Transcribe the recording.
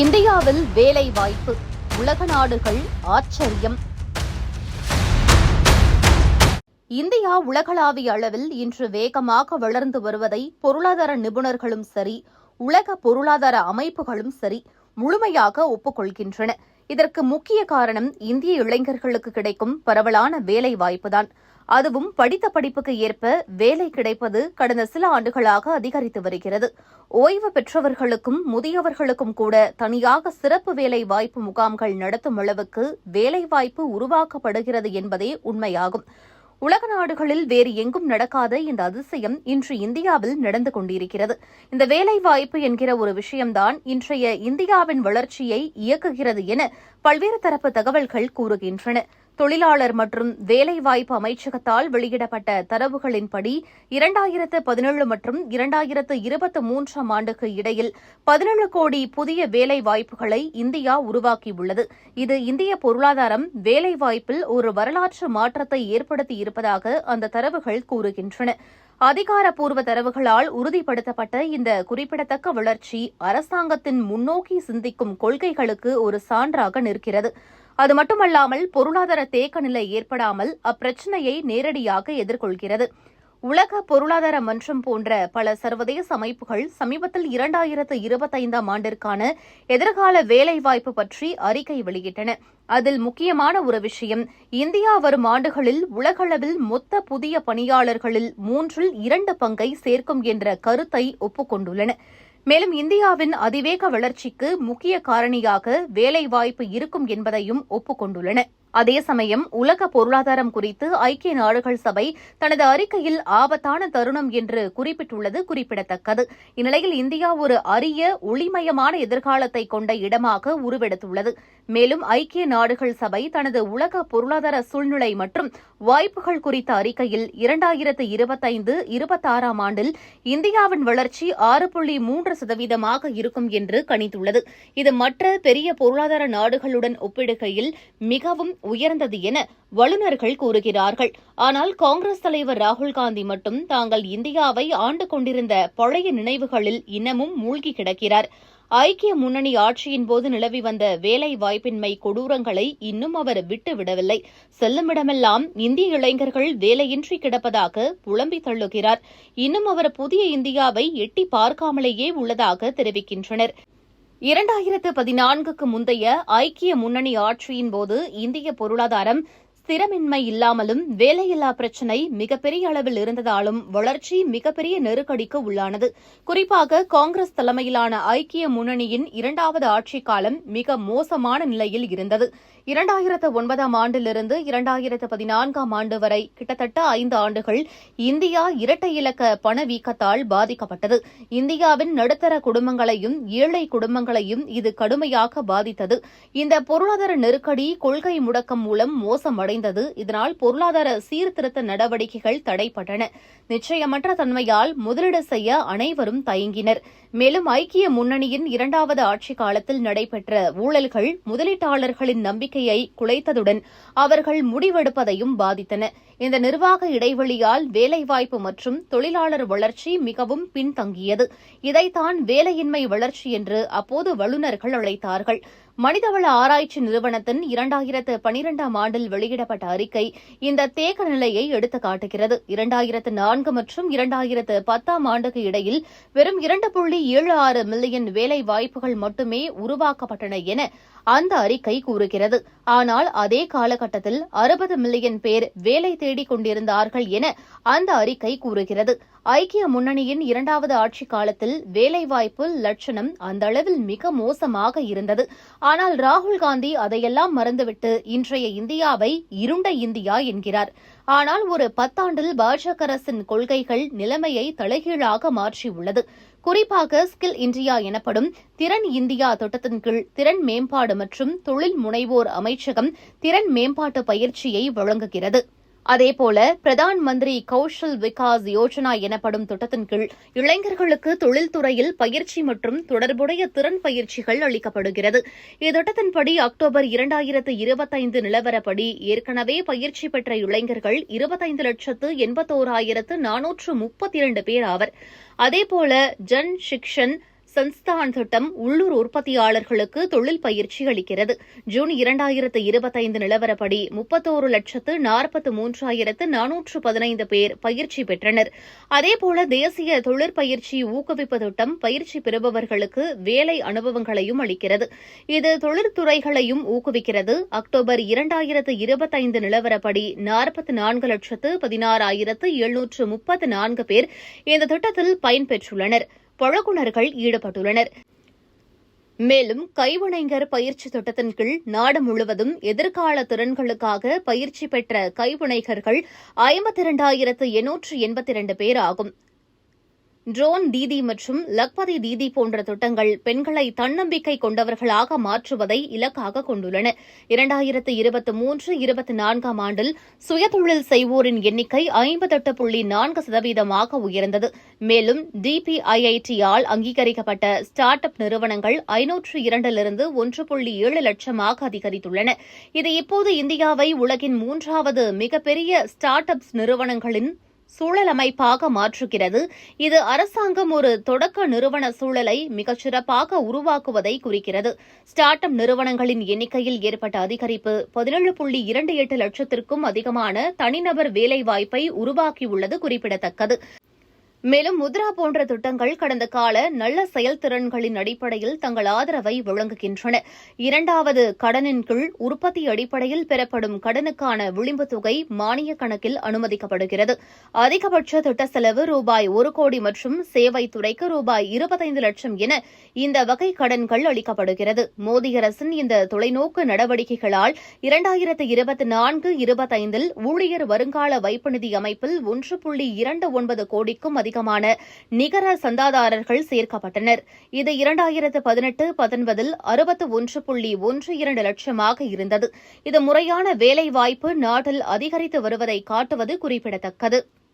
இந்தியாவில் வேலை வாய்ப்பு உலக நாடுகள் ஆச்சரியம். இந்தியா உலகளாவிய அளவில் இன்று வேகமாக வளர்ந்து வருவதை பொருளாதார நிபுணர்களும் சரி உலக பொருளாதார அமைப்புகளும் சரி முழுமையாக ஒப்புக்கொள்கின்றன. இதற்கு முக்கிய காரணம் இந்திய இளைஞர்களுக்கு கிடைக்கும் பரவலான வேலை வாய்ப்புதான் அதுவும் படித்த படிப்புக்கு ஏற்ப வேலை கிடைப்பது கடந்த சில ஆண்டுகளாக அதிகரித்து வருகிறது. ஓய்வு பெற்றவர்களுக்கும் முதியவர்களுக்கும் கூட தனியாக சிறப்பு வேலை வாய்ப்பு முகாம்கள் நடத்தும் அளவுக்கு வேலைவாய்ப்பு உருவாக்கப்படுகிறது என்பதே உண்மையாகும். உலக நாடுகளில் வேறு எங்கும் நடக்காத இந்த அதிசயம் இன்று இந்தியாவில் நடந்து கொண்டிருக்கிறது. இந்த வேலைவாய்ப்பு என்கிற ஒரு விஷயம்தான் இன்றைய இந்தியாவின் வளர்ச்சியை இயக்குகிறது என பல்வேறு தரப்பு தகவல்கள் கூறுகின்றன. தொழிலாளர் மற்றும் வேலைவாய்ப்பு அமைச்சகத்தால் வெளியிடப்பட்ட தரவுகளின்படி இரண்டாயிரத்து பதினேழு மற்றும் இரண்டாயிரத்து இருபத்தி மூன்றாம் ஆண்டுக்கு இடையில் பதினேழு கோடி புதிய வேலை வாய்ப்புகளை இந்தியா உருவாக்கியுள்ளது. இது இந்திய பொருளாதாரம் வேலைவாய்ப்பில் ஒரு வரலாற்று மாற்றத்தை ஏற்படுத்தி இருப்பதாக அந்த தரவுகள் கூறுகின்றன. அதிகாரப்பூர்வ தரவுகளால் உறுதிப்படுத்தப்பட்ட இந்த குறிப்பிடத்தக்க வளர்ச்சி அரசாங்கத்தின் முன்னோக்கி சிந்திக்கும் கொள்கைகளுக்கு ஒரு சான்றாக நிற்கிறது. அது மட்டுமல்லாமல் பொருளாதார தேக்க நிலை ஏற்படாமல் அப்பிரச்சினையை நேரடியாக எதிர்கொள்கிறது. உலக பொருளாதார மன்றம் போன்ற பல சர்வதேச அமைப்புகள் சமீபத்தில் இரண்டாயிரத்து இருபத்தைந்தாம் ஆண்டிற்கான எதிர்கால வேலைவாய்ப்பு பற்றி அறிக்கை வெளியிட்டன. அதில் முக்கியமான ஒரு விஷயம் இந்தியா வரும் ஆண்டுகளில் உலகளவில் மொத்த புதிய பணியாளர்களில் மூன்றில் இரண்டு பங்கை சேர்க்கும் என்ற கருத்தை ஒப்புக்கொண்டுள்ளன. மேலும் இந்தியாவின் அதிவேக வளர்ச்சிக்கு முக்கிய காரணியாக வேலைவாய்ப்பு இருக்கும் என்பதையும் ஒப்புக்கொண்டுள்ளன. அதே சமயம் உலக பொருளாதாரம் குறித்து ஐக்கிய நாடுகள் சபை தனது அறிக்கையில் ஆபத்தான தருணம் என்று குறிப்பிட்டுள்ளது குறிப்பிடத்தக்கது. இந்நிலையில் இந்தியா ஒரு அரிய ஒளிமயமான எதிர்காலத்தை கொண்ட இடமாக உருவெடுத்துள்ளது. மேலும் ஐக்கிய நாடுகள் சபை தனது உலக பொருளாதார சூழ்நிலை மற்றும் வாய்ப்புகள் குறித்த அறிக்கையில் இரண்டாயிரத்து இருபத்தைந்து இருபத்தாறாம் ஆண்டில் இந்தியாவின் வளர்ச்சி ஆறு புள்ளி மூன்று சதவீதமாக இருக்கும் என்று கணித்துள்ளது. இது மற்ற பெரிய பொருளாதார நாடுகளுடன் ஒப்பிடுகையில் மிகவும் உயர்ந்தது என வல்லுநர்கள் கூறுகிறார்கள். ஆனால் காங்கிரஸ் தலைவர் ராகுல் காந்தி மட்டும் தாங்கள் இந்தியாவை ஆண்டு கொண்டிருந்த பழைய நினைவுகளில் இன்னமும் மூழ்கி கிடக்கிறார். ஐக்கிய முன்னணி ஆட்சியின் போது நிலவி வந்த வேலை வாய்ப்பின்மை கொடூரங்களை இன்னும் அவர் விட்டுவிடவில்லை. செல்லுமிடமெல்லாம் இந்திய இளைஞர்கள் வேலையின்றி கிடப்பதாக புலம்பி தள்ளுகிறார். இன்னும் அவர் புதிய இந்தியாவை எட்டி பார்க்காமலேயே உள்ளதாக தெரிவிக்கின்றனர். இரண்டாயிரத்து பதினான்குக்கு முந்தைய ஐக்கிய முன்னணி ஆட்சியின் போது இந்திய பொருளாதாரம் ஸ்திரமின்மை இல்லாமலும் வேலையில்லா பிரச்சினை மிகப்பெரிய அளவில் இருந்ததாலும் வளர்ச்சி மிகப்பெரிய நெருக்கடிக்கு உள்ளானது. குறிப்பாக காங்கிரஸ் தலைமையிலான ஐக்கிய முன்னணியின் இரண்டாவது ஆட்சிக் காலம் மிக மோசமான நிலையில் இருந்தது. இரண்டாயிரத்து ஒன்பதாம் ஆண்டிலிருந்து இரண்டாயிரத்து பதினான்காம் ஆண்டு வரை கிட்டத்தட்ட ஐந்து ஆண்டுகள் இந்தியா இரட்டை இலக்க பணவீக்கத்தால் பாதிக்கப்பட்டது. இந்தியாவின் நடுத்தர குடும்பங்களையும் ஏழை குடும்பங்களையும் இது கடுமையாக பாதித்தது. இந்த பொருளாதார நெருக்கடி கொள்கை முடக்கம் மூலம் மோசமடைந்தது. இதனால் பொருளாதார சீர்திருத்த நடவடிக்கைகள் தடைப்பட்டன. நிச்சயமற்ற தன்மையால் முதலீடு செய்ய அனைவரும் தயங்கினர். மேலும் ஐக்கிய முன்னணியின் இரண்டாவது ஆட்சிக் காலத்தில் நடைபெற்ற ஊழல்கள் முதலீட்டாளர்களின் நம்பிக்கையை குலைத்ததுடன் அவர்கள் முடிவெடுப்பதையும் பாதித்தன. இந்த நிர்வாக இடைவெளியால் வேலைவாய்ப்பு மற்றும் தொழிலாளர் வளர்ச்சி மிகவும் பின்தங்கியது. இதைத்தான் வேலையின்மை வளர்ச்சி என்று அப்போது வல்லுநர்கள் அழைத்தார்கள். மனிதவள ஆராய்ச்சி நிறுவனத்தின் இரண்டாயிரத்து பனிரெண்டாம் ஆண்டில் வெளியிடப்பட்ட அறிக்கை இந்த தேக்க நிலையை எடுத்து காட்டுகிறது. இரண்டாயிரத்து நான்கு மற்றும் இரண்டாயிரத்து பத்தாம் ஆண்டுக்கு இடையில் வெறும் இரண்டு புள்ளி ஏழு ஆறு மில்லியன் வேலை வாய்ப்புகள் மட்டுமே உருவாக்கப்பட்டன என அந்த அறிக்கை கூறுகிறது. ஆனால் அதே காலகட்டத்தில் அறுபது மில்லியன் பேர் வேலை தேடிக் கொண்டிருந்தார்கள் என அந்த அறிக்கை கூறுகிறது. ஐக்கிய முன்னணியின் இரண்டாவது ஆட்சி காலத்தில் வேலைவாய்ப்பு லட்சணம் அந்த அளவில் மிக மோசமாக இருந்தது. ஆனால் ராகுல் காந்தி அதையெல்லாம் மறந்துவிட்டு இன்றைய இந்தியாவை இருண்ட இந்தியா என்கிறார். ஆனால் ஒரு பத்தாண்டில் பாஜக அரசின் கொள்கைகள் நிலைமையை தலைகீழாக மாற்றியுள்ளது குறிப்பாக ஸ்கில் இந்தியா எனப்படும் திறன் இந்தியா திட்டத்தின் கீழ் திறன் மேம்பாடு மற்றும் தொழில் முனைவோர் அமைச்சகம் திறன் மேம்பாட்டு பயிற்சியை வழங்குகிறது. அதேபோல பிரதான் மந்திரி கௌஷல் விகாஸ் யோஜனா எனப்படும் திட்டத்தின் கீழ் இளைஞர்களுக்கு தொழில்துறையில் பயிற்சி மற்றும் தொடர்புடைய திறன் பயிற்சிகள் அளிக்கப்படுகிறது. இத்திட்டத்தின்படி அக்டோபர் இரண்டாயிரத்து இருபத்தைந்து நிலவரப்படி ஏற்கனவே பயிற்சி பெற்ற இளைஞர்கள் இருபத்தைந்து லட்சத்து எண்பத்தோராயிரத்து நானூற்று முப்பத்தி இரண்டு பேர் ஆவர். அதேபோல ஜன் சிக்ஷன் சன்ஸ்தான் திட்டம் உள்ளூர் உற்பத்தியாளர்களுக்கு தொழில் பயிற்சி அளிக்கிறது. ஜூன் இரண்டாயிரத்து இருபத்தைந்து நிலவரப்படி முப்பத்தோரு லட்சத்து நாற்பத்து மூன்றாயிரத்து நானூற்று பதினைந்து பேர் பயிற்சி பெற்றனர். அதேபோல தேசிய தொழிற்பயிற்சி ஊக்குவிப்பு திட்டம் பயிற்சி பெறுபவர்களுக்கு வேலை அனுபவங்களையும் அளிக்கிறது. இது தொழிற்துறைகளையும் ஊக்குவிக்கிறது. அக்டோபர் இரண்டாயிரத்து இருபத்தைந்து நிலவரப்படி நாற்பத்து நான்கு லட்சத்து பதினாறாயிரத்து எழுநூற்று முப்பத்து நான்கு பேர் இந்த திட்டத்தில் பயன்பெற்றுள்ளனர் பழகுனர்கள் ஈடுபட்டுள்ளனர். மேலும் கைவினைஞர் பயிற்சி திட்டத்தின் கீழ் நாடு முழுவதும் எதிர்கால திறன்களுக்காக பயிற்சி பெற்ற கைவினைஞர்கள் ஐம்பத்தி இரண்டாயிரத்து எண்ணூற்று எண்பத்தி இரண்டு பேர் ஆகும். ட்ரோன் தீதி மற்றும் லக்பதி தீதி போன்ற திட்டங்கள் பெண்களை தன்னம்பிக்கை கொண்டவர்களாக மாற்றுவதை இலக்காக கொண்டுள்ளன. இரண்டாயிரத்து இருபத்தி மூன்று இருபத்தி நான்காம் ஆண்டில் சுயதொழில் செய்வோரின் எண்ணிக்கை ஐம்பத்தெட்டு புள்ளி நான்கு சதவீதமாக உயர்ந்தது. மேலும் டிபிஐஐடியால் அங்கீகரிக்கப்பட்ட ஸ்டார்ட் அப் நிறுவனங்கள் ஐநூற்று இரண்டிலிருந்து ஒன்று புள்ளி ஏழு லட்சமாக அதிகரித்துள்ளன. இது இப்போது இந்தியாவை உலகின் மூன்றாவது மிகப்பெரிய ஸ்டார்ட் அப்ஸ் நிறுவனங்களின் சூழலமைப்பாக மாற்றுகிறது. இது அரசாங்கம் ஒரு தொடக்க நிறுவன சூழலை மிகச்சிறப்பாக உருவாக்குவதை குறிக்கிறது. ஸ்டார்ட் அப் நிறுவனங்களின் எண்ணிக்கையில் ஏற்பட்ட அதிகரிப்பு பதினேழு புள்ளி இரண்டு எட்டு லட்சத்திற்கும் அதிகமான தனிநபர் வேலைவாய்ப்பை உருவாக்கியுள்ளது குறிப்பிடத்தக்கது. மேலும் முத்ரா போன்ற திட்டங்கள் கடந்த கால நல்ல செயல்திறன்களின் அடிப்படையில் தங்கள் ஆதரவை வழங்குகின்றன. இரண்டாவது கடனின் கீழ் உற்பத்தி அடிப்படையில் பெறப்படும் கடனுக்கான விளிம்பு தொகை மானிய கணக்கில் அனுமதிக்கப்படுகிறது. அதிகபட்ச திட்ட செலவு ரூபாய் ஒரு கோடி மற்றும் சேவை துறைக்கு ரூபாய் இருபத்தைந்து லட்சம் என இந்த வகை கடன்கள் அளிக்கப்படுகிறது. மோடி அரசின் இந்த தொலைநோக்கு நடவடிக்கைகளால் இரண்டாயிரத்து இருபத்தி நான்கு இருபத்தைந்தில் ஊழியர் வருங்கால வைப்பு நிதி அமைப்பில் ஒன்று புள்ளி இரண்டு ஒன்பது கோடிக்கும் அதிகமான நிகர சந்தாதாரர்கள் சேர்க்கப்பட்டனர். இது இரண்டாயிரத்து பதினெட்டு பத்தொன்பதில் அறுபத்து ஒன்று புள்ளி ஒன்று இரண்டு லட்சமாக இருந்தது. இது முறையான வேலைவாய்ப்பு நாட்டில் அதிகரித்து வருவதை காட்டுவது குறிப்பிடத்தக்கது.